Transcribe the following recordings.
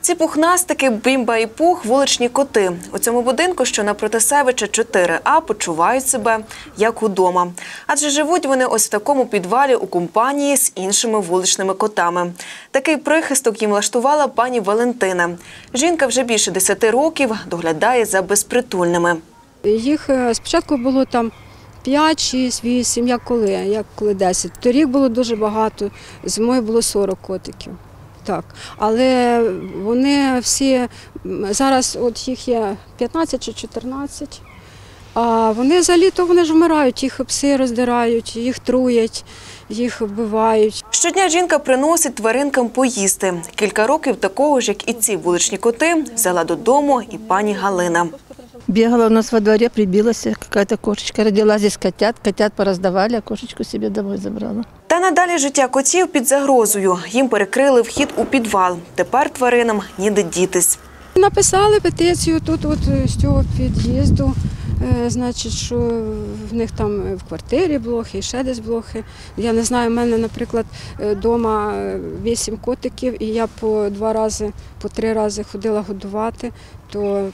Ці пухнастики, бімба і пух вуличні коти. У цьому будинку, що на Протасевича 4А, почувають себе як удома. Адже живуть вони ось в такому підвалі у компанії з іншими вуличними котами. Такий прихисток їм влаштувала пані Валентина. Жінка вже більше 10 років доглядає за безпритульними. Їх е, спочатку було там 5, 6, 8, як коли, як коли 10. Торік було дуже багато, зимою було 40 котиків. Так. Але вони всі, зараз от їх є 15 чи 14, а вони за літо вони ж вмирають, їх пси роздирають, їх труять, їх вбивають. Щодня жінка приносить тваринкам поїсти. Кілька років такого ж, як і ці вуличні коти, взяла додому і пані Галина. Бегала у нас во дворе, прибилась какая-то кошечка. Родила здесь котят, котят пораздавали, а кошечку себе домой забрала. Та надалі життя котів під загрозою. Їм перекрили вхід у підвал. Тепер тваринам ніде дітись. Написали петицію тут, от з цього під'їзду. Е, Значить, що в них там в квартирі блохи і ще десь блохи. Я не знаю, в мене, наприклад, вдома вісім котиків, і я по два рази, по три рази ходила годувати. То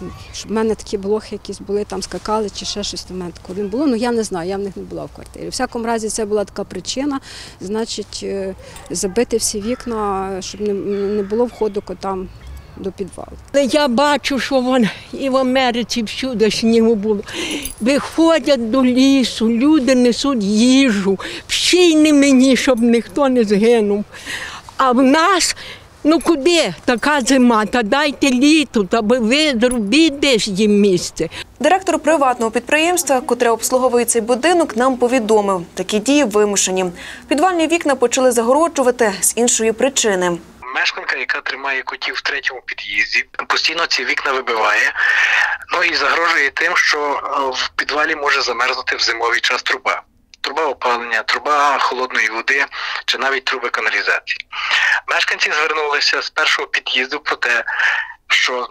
в мене такі блохи якісь були, там скакали чи ще щось в мене такого не було. Ну я не знаю, я в них не була в квартирі. У всякому разі, це була така причина, значить, е, забити всі вікна, щоб не було входу котам до підвалу. Я бачу, що вон і в Америці всюди снігу було. Виходять до лісу, люди несуть їжу, всі не мені, щоб ніхто не згинув. А в нас, ну куди така зима? Та дайте літо, та ви зробіть десь їм місце. Директор приватного підприємства, котре обслуговує цей будинок, нам повідомив, такі дії вимушені. Підвальні вікна почали загороджувати з іншої причини. Мешканка, яка тримає котів в третьому під'їзді, постійно ці вікна вибиває. Ну і загрожує тим, що е, в підвалі може замерзнути в зимовий час труба. Труба опалення, труба холодної води чи навіть труби каналізації. Мешканці звернулися з першого під'їзду про те, що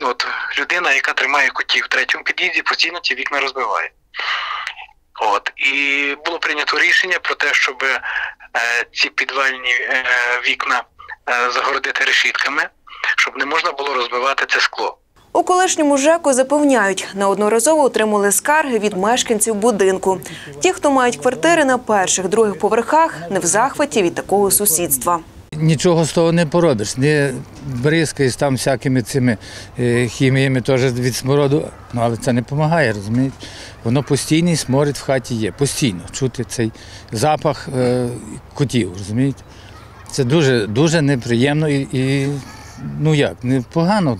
от людина, яка тримає котів в третьому під'їзді, постійно ці вікна розбиває. От і було прийнято рішення про те, щоб е, ці підвальні е, вікна загородити решітками, щоб не можна було розбивати це скло. У колишньому ЖЕКу запевняють, неодноразово отримали скарги від мешканців будинку. Ті, хто мають квартири на перших, других поверхах, не в захваті від такого сусідства. Нічого з того не поробиш, не бризкаєш там всякими цими е, хіміями теж від смороду, ну але це не допомагає, розумієте? Воно постійний сморід в хаті є, постійно чути цей запах е, котів, розумієте? Це дуже, дуже неприємно і, і ну як, непогано.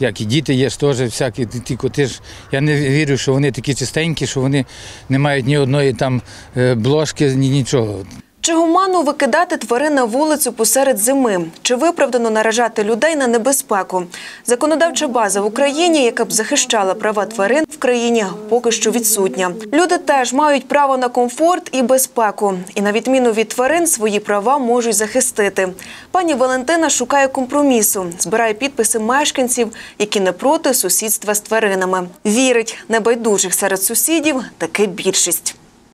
Як і діти є ж теж всякі ті коти ж. Я не вірю, що вони такі чистенькі, що вони не мають ні одної там е, бложки, ні нічого. Чи гуманно викидати тварин на вулицю посеред зими? Чи виправдано наражати людей на небезпеку? Законодавча база в Україні, яка б захищала права тварин в країні, поки що відсутня. Люди теж мають право на комфорт і безпеку. І на відміну від тварин свої права можуть захистити. Пані Валентина шукає компромісу, збирає підписи мешканців, які не проти сусідства з тваринами. Вірить, небайдужих серед сусідів таки більшість.